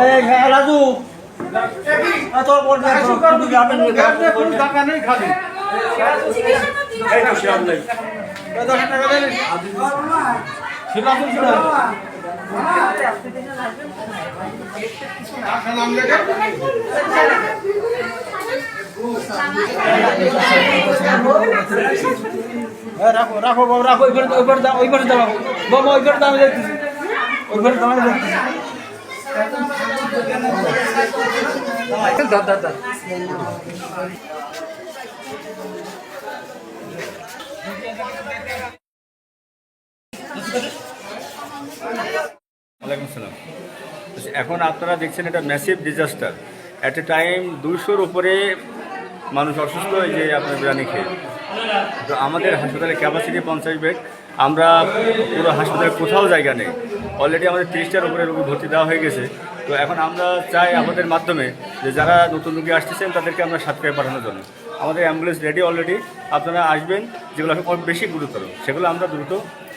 এই রাজু। তোর বোন টাকা নেই খালি। হ্যাঁ, রাখো রাখো বাবু রাখো ওই ঘরে ওই ঘরে দাও ওই ঘরে দাও বাবু ওই ঘরে দাও দেখতেছি ওই ঘরে দাও দেখতেছি দাদা দাদা ওয়ালাইকুম সালাম আচ্ছা, এখন আপনারা দেখছেন এটা massive disaster at a time দুশোর উপরে মানুষ অসুস্থ হয়ে যে আপনার বিরিয়ানি খেয়ে। তো আমাদের হাসপাতালের ক্যাপাসিটি পঞ্চাশ বেড আমরা পুরো হাসপাতালে কোথাও জায়গা নেই। অলরেডি আমাদের তিরিশটার উপরে রোগী ভর্তি দেওয়া হয়ে গেছে। তো এখন আমরা চাই আমাদের মাধ্যমে যে যারা নতুন রোগী আসতেছেন তাদেরকে আমরা সাতক্ষীরায় পাঠানোর জন্য। আমাদের অ্যাম্বুলেন্স রেডি অলরেডি আপনারা আসবেন যেগুলো বেশি গুরুতর সেগুলো আমরা দ্রুত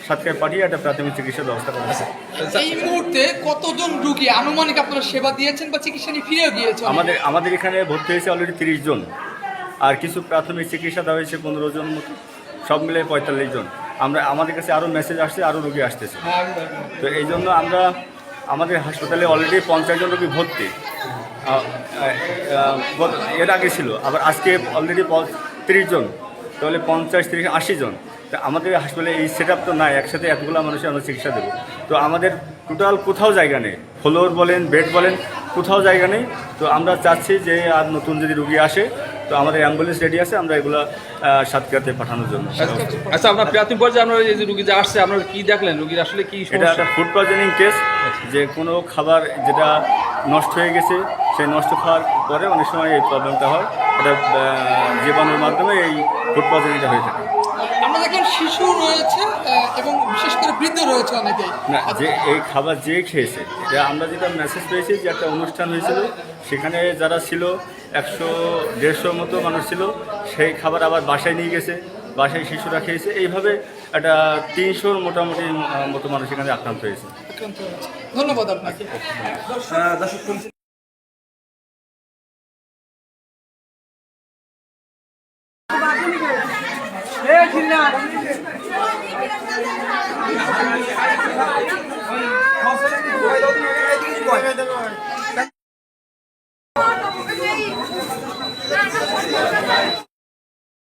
সাতক্ষীরায় পাঠিয়ে একটা প্রাথমিক চিকিৎসার ব্যবস্থা করা আছে এই মুহূর্তে কতজন রুগী আনুমানিক আপনারা সেবা দিয়েছেন বা চিকিৎসা নিয়ে ফিরেও গিয়েছেন? আমাদের আমাদের এখানে ভর্তি হয়েছে অলরেডি তিরিশ জন। আর কিছু প্রাথমিক চিকিৎসা দেওয়া হয়েছে পনেরো জন মতো। সব মিলে পঁয়তাল্লিশ জন। আমরা আমাদের কাছে আরও মেসেজ আসছে আরও রুগী আসতেছে। তো এই জন্য আমরা আমাদের হাসপাতালে অলরেডি পঞ্চাশ জন রোগী ভর্তি। এর আগে ছিল আবার আজকে অলরেডি তিরিশ জন তাহলে পঞ্চাশ তিরিশ আশি জন তা আমাদের হাসপাতালে এই সেট তো নাই একসাথে এতগুলো মানুষের আমরা চিকিৎসা দেবো তো আমাদের টোটাল কোথাও জায়গা নেই ফ্লোর বলেন বেড বলেন কোথাও জায়গা নেই। তো আমরা চাচ্ছি যে আর নতুন যদি রুগী আসে তো আমাদের অ্যাম্বুলেন্স রেডি আছে আমরা এগুলো সাতক্ষীরাতে পাঠানোর জন্য। আচ্ছা আপনার প্রাথমিক পর্যায়ে আপনারা এই যে রুগী যে আসছে আপনারা কি দেখলেন? রুগীর আসলে কি এটা একটা ফুড পয়জনিং কেস যে কোনো খাবার যেটা নষ্ট হয়ে গেছে সেই নষ্ট খাওয়ার পরে অনেক সময় এই প্রবলেমটা হয়। এটা জীবাণুর মাধ্যমে এই ফুড পয়জনিংটা হয়ে থাকে। দেখলাম শিশু রয়েছে এবং বিশেষ করে বৃদ্ধ রয়েছে অনেকেই। না যে এই খাবার যে খেয়েছে এটা আমরা যেটা মেসেজ পেয়েছি যে একটা অনুষ্ঠান হয়েছিল সেখানে যারা ছিল একশো দেড়শো মতো মানুষ ছিল সেই খাবার আবার বাসায় নিয়ে গেছে বাসায় শিশুরা খেয়েছে। এইভাবে একটা তিনশোর মোটামুটি মতো মানুষ এখানে আক্রান্ত হয়েছে। আক্রান্ত হয়েছে। ধন্যবাদ আপনাকে।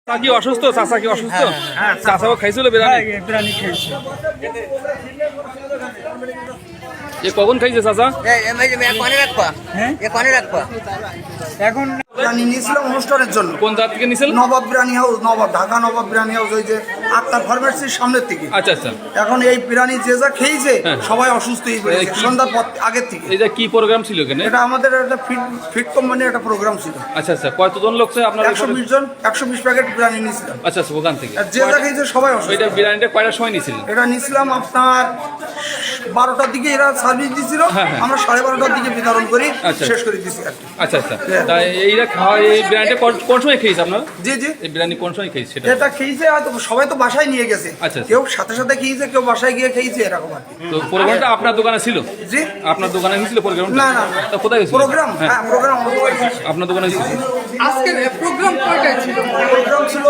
চাচা কি অসুস্থ? চাচা কি অসুস্থ? চাচাও খাইছিল বিরিয়ানি? এ কখন খাইছে চাচা? হ্যাঁ? এখানে নিয়েছিলাম অনুষ্ঠানের জন্য। কোন জাত থেকে নিছিল নবাব বিরিয়ানি হাউস নবাব ঢাকা নবাব বিরিয়ানি হাউস ওই যে আক্তার ফার্মেসির সামনের থেকে আচ্ছা আচ্ছা। এখন এই বিরিয়ানি যে যা খেয়েছে হ্যাঁ। সবাই অসুস্থ হয়ে পড়েছে। সন্ধ্যার পর আগের থেকে এটা কি প্রোগ্রাম ছিল এখানে? এটা আমাদের একটা ফিট ফিট কোম্পানির একটা প্রোগ্রাম ছিল। আচ্ছা আচ্ছা। কতজন লোক ছিল আপনার একশো বিশ জন একশো বিশ প্যাকেট বিরিয়ানি নিয়েছিলাম। আচ্ছা আচ্ছা ওখান থেকে। যে যা খেয়েছে সবাই অসুস্থ। এটা বিরিয়ানিটা কয়টার সময় নিয়েছিলেন? এটা নিয়েছিলাম আপনার বারোটার দিকে এরা সার্ভিস দিছিল হ্যাঁ, হ্যাঁ। আমরা সাড়ে বারোটার দিকে বিতরণ করি আচ্ছা। শেষ করে দিছি আচ্ছা আচ্ছা। তাই এইটা খাওয়া এই বিরিয়ানিটা কোন- সময় খেয়েছে আপনার? জি জি। এই বিরিয়ানি কোন সময় খেয়েছে সেটা? যেটা খেয়েছে সবাই তো বাসায় নিয়ে গেছে। আচ্ছা, আচ্ছা। কেউ সাথে সাথে খেয়েছে কেউ বাসায় গিয়ে খেয়েছে এরকম আর কি। তো প্রোগ্রামটা আপনার দোকানে ছিল? জি। আপনার দোকানে হয়েছিল প্রোগ্রাম না না তো কোথায় হয়েছিল প্রোগ্রাম হ্যাঁ। হ্যাঁ প্রোগ্রাম আপনার দোকানে হয়েছিল আজকে প্রোগ্রাম কয়টায় ছিল? প্রোগ্রাম ছিল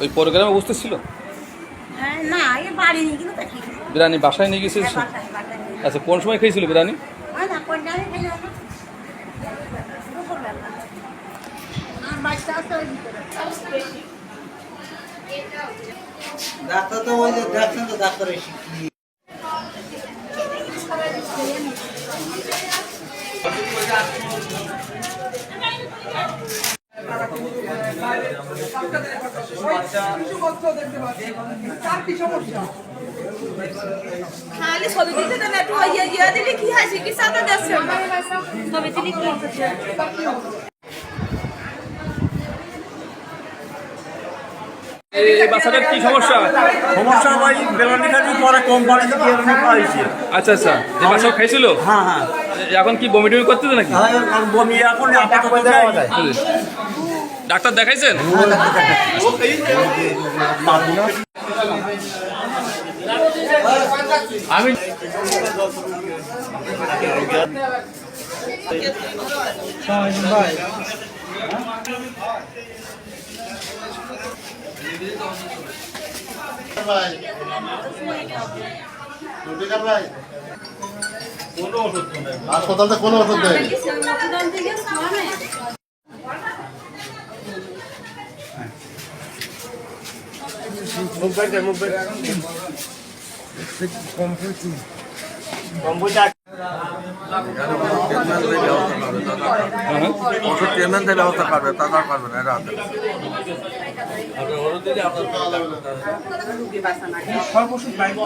ওই প্রোগ্রামে উপস্থিত ছিল? হ্যাঁ, না এ বাড়ি নিয়ে কিন্তু বিরিয়ানি বাসায় নিয়ে বাসায় নিয়ে। আচ্ছা কোন সময় খেয়েছিল বিরিয়ানি? হয় ডাক্তার তো ওই যে ডাক্তার তো ডাক্তার খালি ছবি দিতে ইয়ে ইয়ে দিলে কি হয় ছবি এই বাচ্চাটার কি সমস্যা? সমস্যা ভাই বেলানি খাটি পরে কোম্পানি পাইছে আচ্ছা আচ্ছা। যে বাচ্চা খাইছিল? হ্যাঁ হ্যাঁ। এখন কি বমি টমি করতেছে নাকি? বমি এখন আপাতত। ডাক্তার দেখাইছেন? আমি ভাই হাসপাতালতে কোনো ওষুধ দেয় ওষুধ ট্রিটমেন্ট ব্যবস্থা করবে তারা করবে না এটা সর্বশেষ বাইক